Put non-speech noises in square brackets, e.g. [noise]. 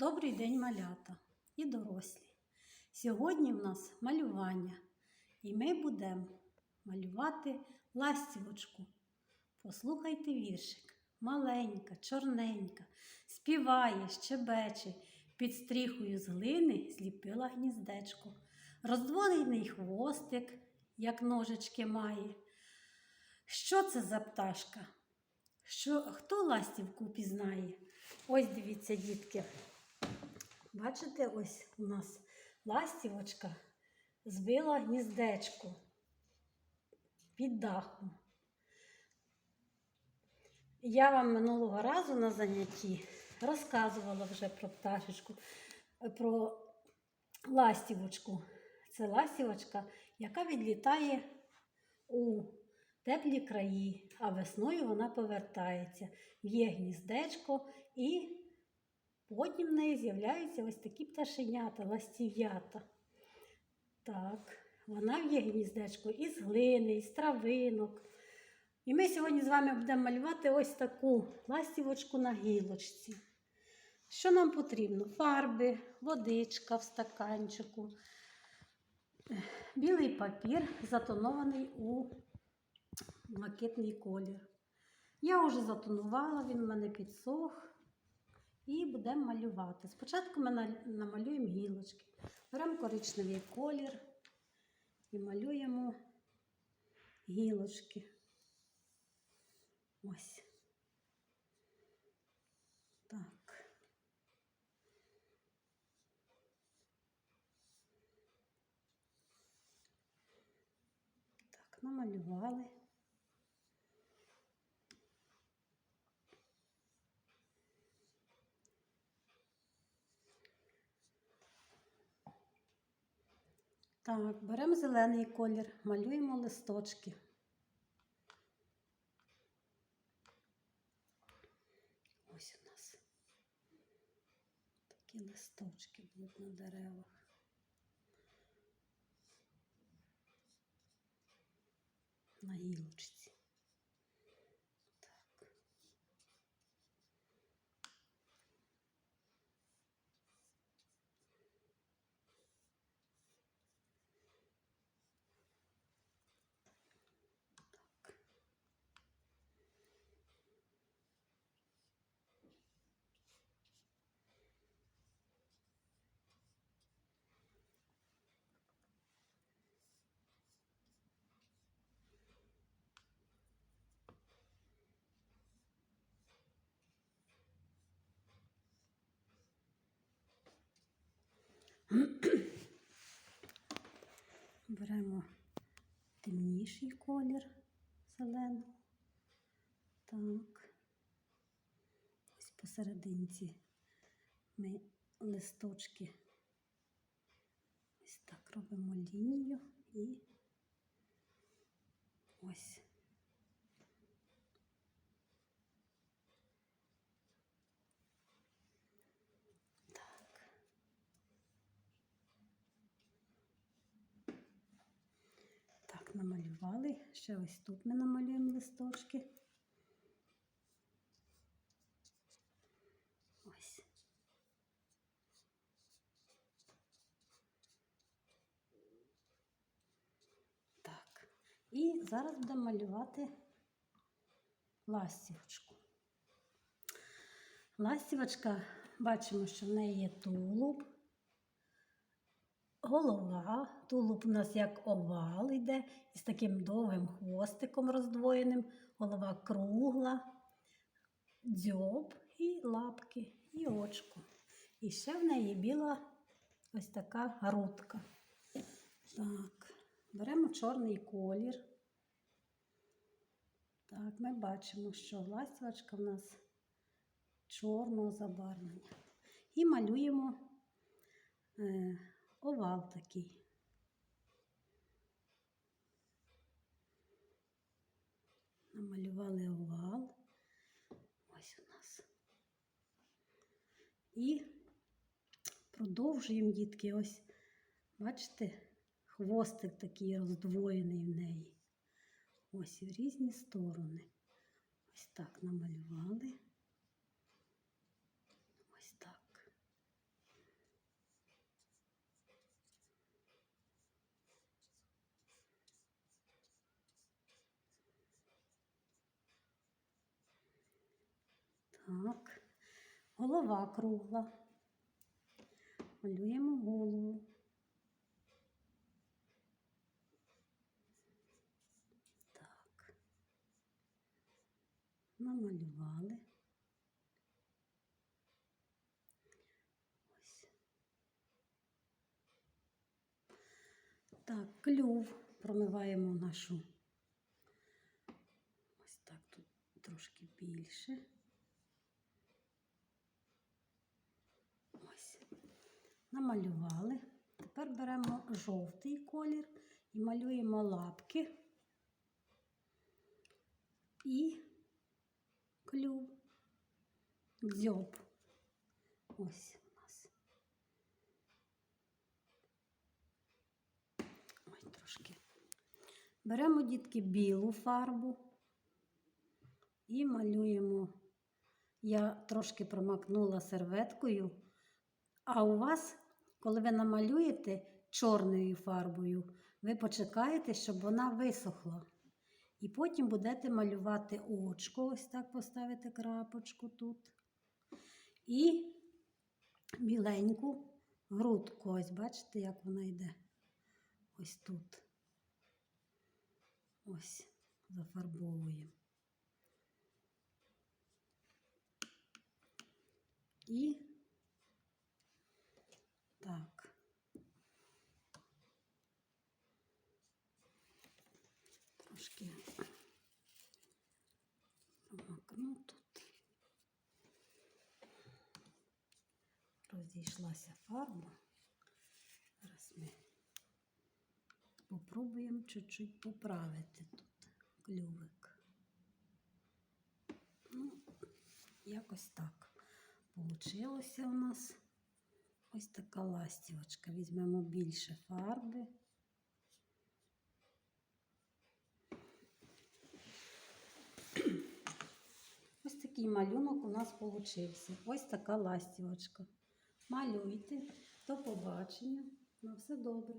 Добрий день, малята і дорослі. Сьогодні в нас малювання, і ми будемо малювати ластівочку. Послухайте віршик. Маленька, чорненька, співає, щебече, під стріхою з глини зліпила гніздечко. Роздвоєний хвостик, як ножички має. Що це за пташка? Що, хто ластівку пізнає? Ось дивіться, дітки. Бачите, ось у нас ластівочка збила гніздечко під дахом. Я вам минулого разу на занятті розказувала вже про пташечку, про ластівочку. Це ластівочка, яка відлітає у теплі краї, а весною вона повертається. Є гніздечко, і потім в неї з'являються ось такі пташенята, ластів'ята. Так, вона в'є гніздечко із глини, із травинок. І ми сьогодні з вами будемо малювати ось таку ластівочку на гілочці. Що нам потрібно? Фарби, водичка в стаканчику, білий папір, затонований у блакитний колір. Я вже затонувала, він в мене підсох. І будемо малювати. Спочатку ми намалюємо гілочки. Беремо коричневий колір і малюємо гілочки. Ось. Так. Так, намалювали. Так, беремо зелений колір, малюємо листочки. Ось у нас такі листочки будуть на деревах. На гілочці. Так. [clears throat] Беремо темніший колір зелений. Так. Ось посерединці ми листочки ось так робимо лінію і ось. Намалювали. Ще ось тут ми намалюємо листочки. Ось. Так. І зараз будемо малювати ластівочку. Ластівочка, бачимо, що в неї є тулуб, голова. Тулуб у нас як овал йде, із таким довгим хвостиком роздвоєним, голова кругла, дзьоб і лапки, і очко. І ще в неї біла ось така грудка. Так, беремо чорний колір. Так, ми бачимо, що ластівочка в нас чорного забарвлення. І малюємо е, овал такий. Намалювали овал. Ось у нас. І продовжуємо, дітки, ось, бачите, хвостик такий роздвоєний в неї. Ось і в різні сторони. Ось так намалювали. Ось так. Так. Голова кругла. Малюємо голову. Так. Намалювали. Ось. Так, клюв промиваємо нашу. Ось так тут трошки більше. Ось. Намалювали. Тепер беремо жовтий колір і малюємо лапки і клюв, дзьоб. Ось у нас. Ой, трошки. Беремо, дітки, білу фарбу і малюємо. Я трошки промакнула серветкою, а у вас, коли ви намалюєте чорною фарбою, ви почекаєте, щоб вона висохла. І потім будете малювати очко, ось так поставите крапочку тут. І біленьку грудку. Ось бачите, як вона йде. Ось тут. Ось зафарбовуємо. І так. Трошки промакну тут. Розійшлася фарба. Зараз ми попробуємо чуть-чуть поправити тут клювик. Ну, якось так. Получилося у нас ось така ластівочка. Візьмемо більше фарби. Ось такий малюнок у нас получився. Ось така ластівочка. Малюйте. До побачення. На все добре.